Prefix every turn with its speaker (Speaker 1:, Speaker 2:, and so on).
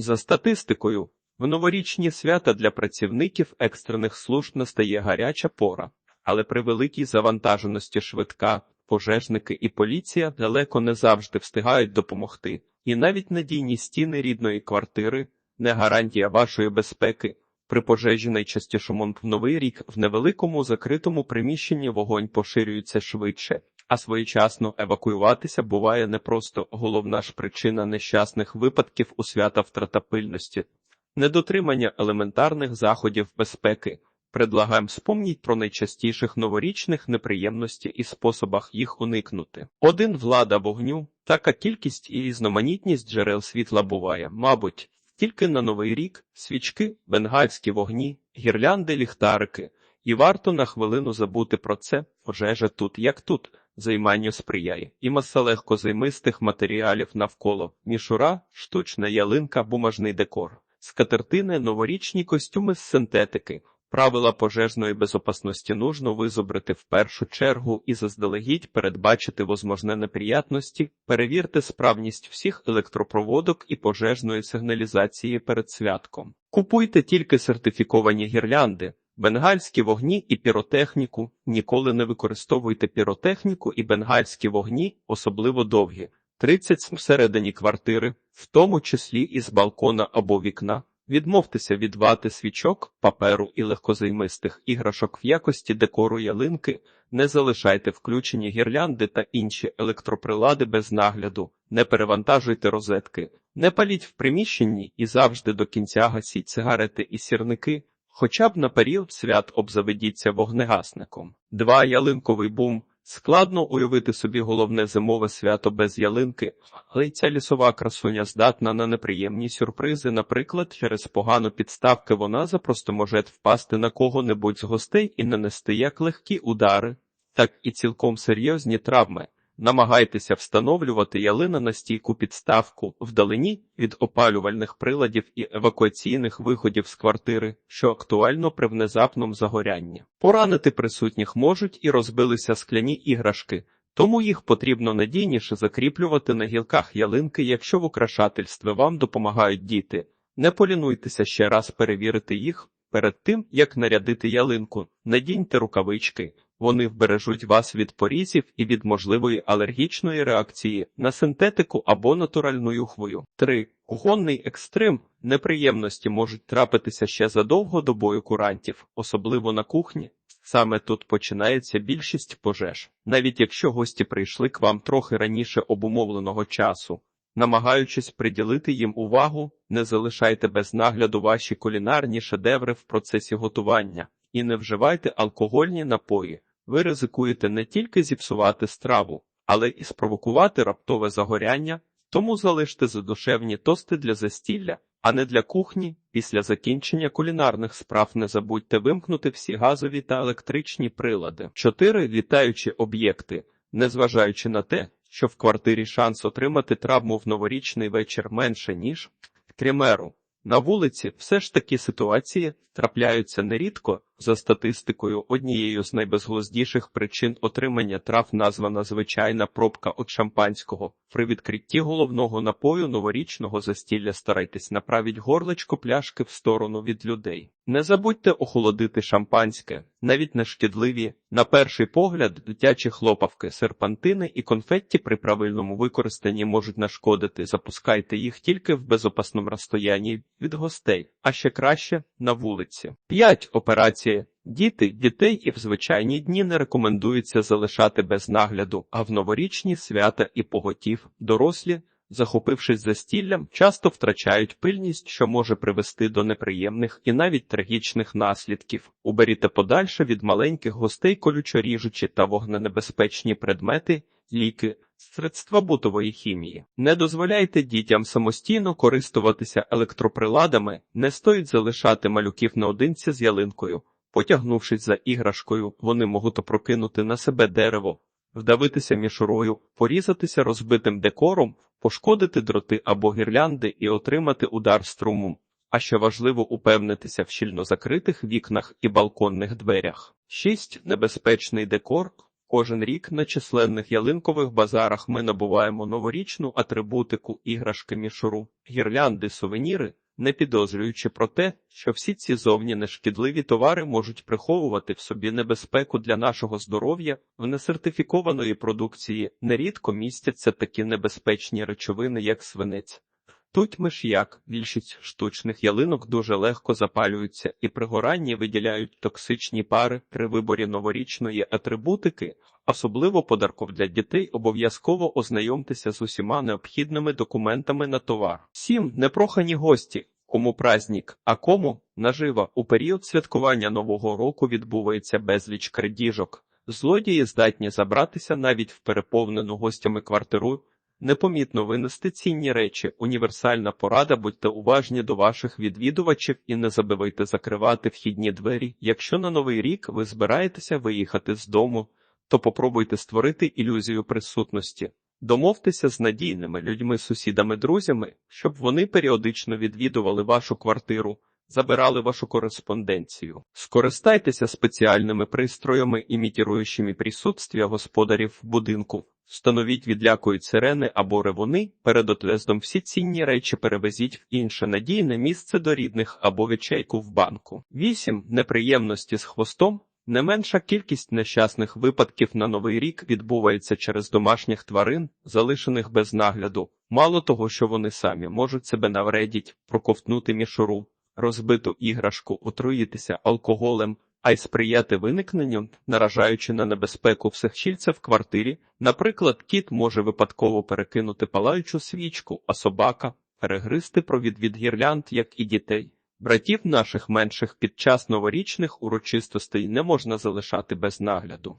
Speaker 1: За статистикою, в новорічні свята для працівників екстрених служб настає гаряча пора, але при великій завантаженості швидка, пожежники і поліція далеко не завжди встигають допомогти, і навіть надійні стіни рідної квартири не гарантія вашої безпеки. При пожежі найчастішому в новий рік в невеликому закритому приміщенні вогонь поширюється швидше, а своєчасно евакуюватися буває непросто. Головна ж причина нещасних випадків у свята втрата пильності, недотримання елементарних заходів безпеки. Предлагаємо спомніть про найчастіших новорічних неприємності і способах їх уникнути. Один влада вогню, така кількість і різноманітність джерел світла буває, мабуть, тільки на новий рік свічки, бенгальські вогні, гірлянди, ліхтарики. І варто на хвилину забути про це, пожежа тут, як тут, займанню сприяє, і маса легкозаймистих матеріалів навколо, мішура, штучна ялинка, бумажний декор, скатертини, новорічні костюми з синтетики. Правила пожежної безопасності нужно визобрити в першу чергу і заздалегідь передбачити возможне неприятності, перевірте справність всіх електропроводок і пожежної сигналізації перед святком. Купуйте тільки сертифіковані гірлянди, бенгальські вогні і піротехніку. Ніколи не використовуйте піротехніку і бенгальські вогні, особливо довгі. 30 всередині квартири, в тому числі із балкона або вікна. Відмовтеся від вати свічок, паперу і легкозаймистих іграшок в якості декору ялинки, не залишайте включені гірлянди та інші електроприлади без нагляду, не перевантажуйте розетки, не паліть в приміщенні і завжди до кінця гасіть сигарети і сірники, хоча б на період свят обзаведіться вогнегасником. 2. ялинковий бум. Складно уявити собі головне зимове свято без ялинки, але й ця лісова красуня здатна на неприємні сюрпризи. Наприклад, через погану підставки вона запросто може впасти на кого-небудь з гостей і нанести як легкі удари, так і цілком серйозні травми. Намагайтеся встановлювати ялина на стійку підставку вдалині від опалювальних приладів і евакуаційних виходів з квартири, що актуально при внезапному загорянні. Поранити присутніх можуть і розбилися скляні іграшки, тому їх потрібно надійніше закріплювати на гілках ялинки, якщо в украшательстві вам допомагають діти. Не полінуйтеся ще раз перевірити їх перед тим, як нарядити ялинку, надіньте рукавички. Вони вбережуть вас від порізів і від можливої алергічної реакції на синтетику або натуральну юхвою. 3. Кухонний екстрим. Неприємності можуть трапитися ще задовго до бою курантів, особливо на кухні. Саме тут починається більшість пожеж, навіть якщо гості прийшли к вам трохи раніше обумовленого часу. Намагаючись приділити їм увагу, не залишайте без нагляду ваші кулінарні шедеври в процесі готування і не вживайте алкогольні напої. Ви ризикуєте не тільки зіпсувати страву, але і спровокувати раптове загоряння, тому залиште задушевні тости для застілля, а не для кухні. Після закінчення кулінарних справ не забудьте вимкнути всі газові та електричні прилади. 4. літаючі об'єкти, незважаючи на те, що в квартирі шанс отримати травму в новорічний вечір менше, ніж кремеру. На вулиці все ж такі ситуації трапляються нерідко. За статистикою, однією з найбезглуздіших причин отримання трав названа звичайна пробка від шампанського. При відкритті головного напою новорічного застілля старайтесь направіть горлечко пляшки в сторону від людей. Не забудьте охолодити шампанське, навіть нешкідливі, на перший погляд, дитячі хлопавки, серпантини і конфетті при правильному використанні можуть нашкодити. Запускайте їх тільки в безопасному розстоянні від гостей, а ще краще на вулиці. 5. Операція Діти, дітей і в звичайні дні не рекомендується залишати без нагляду, а в новорічні свята і поготів дорослі, захопившись застіллям, часто втрачають пильність, що може привести до неприємних і навіть трагічних наслідків. Уберіте подальше від маленьких гостей колючоріжучі та вогненебезпечні предмети, ліки. Средства бутової хімії. Не дозволяйте дітям самостійно користуватися електроприладами, не стоїть залишати малюків наодинці з ялинкою. Потягнувшись за іграшкою, вони можуть опрокинути на себе дерево, вдавитися мішурою, порізатися розбитим декором, пошкодити дроти або гірлянди і отримати удар струмом. А ще важливо упевнитися в щільно закритих вікнах і балконних дверях. 6. небезпечний декор. Кожен рік на численних ялинкових базарах ми набуваємо новорічну атрибутику, іграшки, мішуру, гірлянди, сувеніри, не підозрюючи про те, що всі ці зовні нешкідливі товари можуть приховувати в собі небезпеку для нашого здоров'я, в несертифікованої продукції нерідко містяться такі небезпечні речовини, як свинець. Тут миш'як, більшість штучних ялинок дуже легко запалюються і при горанні виділяють токсичні пари при виборі новорічної атрибутики, особливо подарков для дітей обов'язково ознайомтеся з усіма необхідними документами на товар. Сім непрохані гості. Кому праздник, а кому нажива. У період святкування Нового року відбувається безліч крадіжок. Злодії здатні забратися навіть в переповнену гостями квартиру, непомітно винести цінні речі. Універсальна порада, будьте уважні до ваших відвідувачів і не забивайте закривати вхідні двері. Якщо на новий рік ви збираєтеся виїхати з дому, то попробуйте створити ілюзію присутності. Домовтеся з надійними людьми, сусідами, друзями, щоб вони періодично відвідували вашу квартиру, забирали вашу кореспонденцію. Скористайтеся спеціальними пристроями, імітіруючими присутствие господарів будинку. Встановіть відлякують сирени або ревуни, перед отъездом всі цінні речі перевезіть в інше надійне місце до рідних або ячейку в банку. 8. Неприємності з хвостом. Не менша кількість нещасних випадків на новий рік відбувається через домашніх тварин, залишених без нагляду. Мало того, що вони самі можуть себе навредіть, проковтнути мішуру, розбиту іграшку, отруїтися алкоголем, а й сприяти виникненню, наражаючи на небезпеку психчільця в квартирі. Наприклад, кіт може випадково перекинути палаючу свічку, а собака перегризти провід від гірлянд, як і дітей. Братів наших менших під час новорічних урочистостей не можна залишати без нагляду.